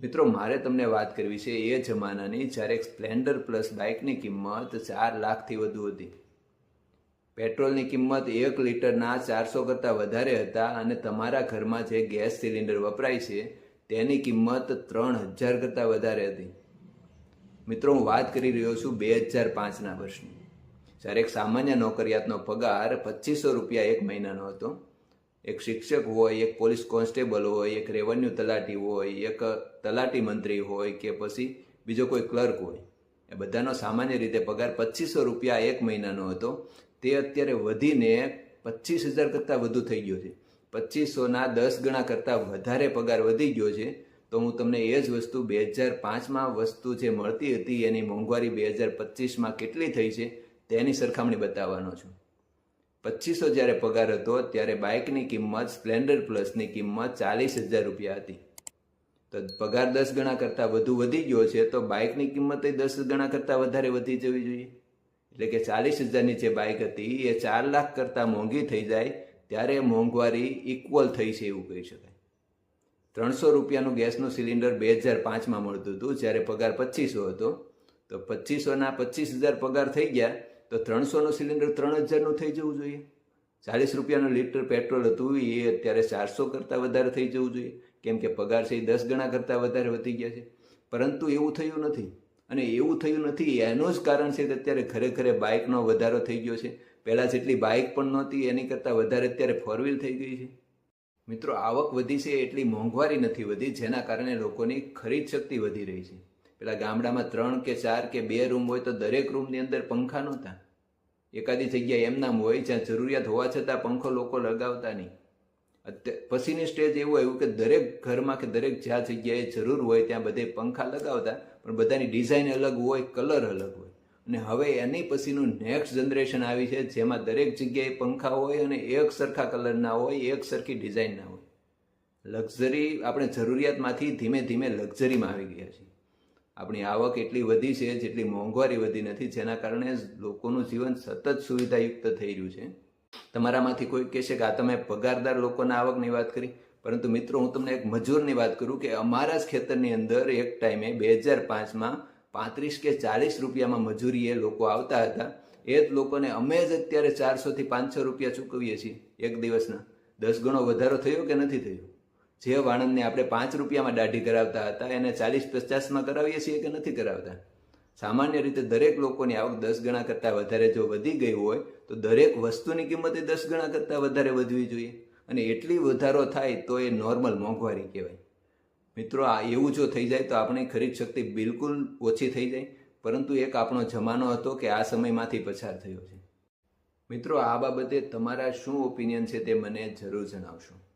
મિત્રો, મારે તમને વાત કરવી છે એ જમાનાની જ્યારે એક સ્પ્લેન્ડર પ્લસ બાઇકની કિંમત ચાર લાખથી વધુ હતી. પેટ્રોલની કિંમત એક લીટરના ચારસો કરતાં વધારે હતા અને તમારા ઘરમાં જે ગેસ સિલિન્ડર વપરાય છે, તેની કિંમત ત્રણ હજાર કરતાં વધારે હતી. મિત્રો, હું વાત કરી રહ્યો છું બે હજાર પાંચના વર્ષની. જ્યારે એક સામાન્ય નોકરિયાતનો પગાર પચીસો રૂપિયા એક મહિનાનો હતો એક શિક્ષક હોય, એક પોલીસ કોન્સ્ટેબલ હોય, એક રેવન્યુ તલાટી હોય, એક તલાટી મંત્રી હોય કે પછી બીજો કોઈ ક્લર્ક હોય. એ બધાનો સામાન્ય રીતે પગાર પચીસો રૂપિયા એક મહિનાનો હતો. તે અત્યારે વધીને પચીસ હજાર કરતાં વધુ થઈ ગયો છે. પચીસોના દસ ગણા કરતાં વધારે પગાર વધી ગયો છે. તો હું તમને એ જ વસ્તુ બે હજાર પાંચમાં વસ્તુ જે મળતી હતી એની મોંઘવારી બે હજાર પચીસમાં કેટલી થઈ છે તેની સરખામણી બતાવવાનો છું. પચીસો જ્યારે પગાર હતો, ત્યારે બાઇકની કિંમત સ્પ્લેન્ડર પ્લસની કિંમત ચાલીસ હજાર રૂપિયા હતી. તો પગાર દસ ગણા કરતાં વધુ વધી ગયો છે, તો બાઇકની કિંમત એ દસ ગણા કરતાં વધારે વધી જવી જોઈએ. એટલે કે ચાલીસ હજારની જે બાઇક હતી, એ ચાર લાખ કરતાં મોંઘી થઈ જાય, ત્યારે મોંઘવારી ઇક્વલ થઈ છે એવું કહી શકાય. ત્રણસો રૂપિયાનું ગેસનું સિલિન્ડર બે હજાર પાંચમાં મળતું હતું, જ્યારે પગાર પચીસો હતો. તો પચીસોના પચીસ હજાર પગાર થઈ ગયા તો ત્રણસોનો સિલિન્ડર ત્રણ હજારનું થઈ જવું જોઈએ. ચાલીસ રૂપિયાનું લીટર પેટ્રોલ હતું એ અત્યારે ચારસો કરતાં વધારે થઈ જવું જોઈએ. કેમ કે પગાર છે એ દસ ગણા કરતાં વધારે વધી ગયા છે. પરંતુ એવું થયું નથી. અને એવું થયું નથી એનું જ કારણ છે કે અત્યારે ઘરે ઘરે બાઇકનો વધારો થઈ ગયો છે. પહેલાં જેટલી બાઇક પણ નહોતી, એની કરતાં વધારે અત્યારે ફોર વ્હીલ થઈ ગઈ છે. મિત્રો, આવક વધી છે એટલી મોંઘવારી નથી વધી, જેના કારણે લોકોની ખરીદ શક્તિ વધી રહી છે. પેલા ગામડામાં ત્રણ કે ચાર કે બે રૂમ હોય તો દરેક રૂમની અંદર પંખા નહોતા. એકાદી જગ્યા એમનામ હોય જ્યાં જરૂરિયાત હોવા છતાં પંખો લોકો લગાવતા નહીં. પછીની સ્ટેજ એવું આવ્યું કે દરેક ઘરમાં કે દરેક જ્યાં જગ્યાએ જરૂર હોય ત્યાં બધે પંખા લગાવતા, પણ બધાની ડિઝાઇન અલગ હોય કલર અલગ હોય. અને હવે એની પછીનું નેક્સ્ટ જનરેશન આવી છે જેમાં દરેક જગ્યાએ પંખા હોય અને એક સરખા કલરના હોય, એક સરખી ડિઝાઇનના હોય. લક્ઝરી આપણે જરૂરિયાતમાંથી ધીમે ધીમે લક્ઝરીમાં આવી ગયા છીએ. આપણી આવક એટલી વધી છે, જેટલી મોંઘવારી વધી નથી, જેના કારણે લોકોનું જીવન સતત સુવિધાયુક્ત થઈ રહ્યું છે. તમારામાંથી કોઈ કહેશે કે આ તમે પગારદાર લોકોના આવકની વાત કરી, પરંતુ મિત્રો હું તમને એક મજૂરની વાત કરું કે અમારા જ ખેતરની અંદર એક ટાઈમે બે હજાર પાંચમાં પાંત્રીસ કે ચાલીસ રૂપિયામાં મજૂરીએ લોકો આવતા હતા. એ જ લોકોને અમે જ અત્યારે ચારસોથી પાંચસો રૂપિયા ચૂકવીએ છીએ એક દિવસના. દસ ગણો વધારો થયો કે નથી થયો? જે વાણંદને આપણે પાંચ રૂપિયામાં દાઢી કરાવતા હતા, એને ચાલીસ પચાસમાં કરાવીએ છીએ કે નથી કરાવતા? સામાન્ય રીતે દરેક લોકોની આવક દસ ગણા કરતાં વધારે જો વધી ગઈ હોય, તો દરેક વસ્તુની કિંમત એ દસ ગણા કરતાં વધારે વધવી જોઈએ. અને એટલી વધારો થાય તો એ નોર્મલ મોંઘવારી કહેવાય. મિત્રો, આ એવું જો થઈ જાય તો આપણી ખરીદ શક્તિ બિલકુલ ઓછી થઈ જાય. પરંતુ એક આપણો જમાનો હતો કે આ સમયમાંથી પસાર થયો છે. મિત્રો, આ બાબતે તમારા શું ઓપિનિયન છે તે મને જરૂર જણાવશો.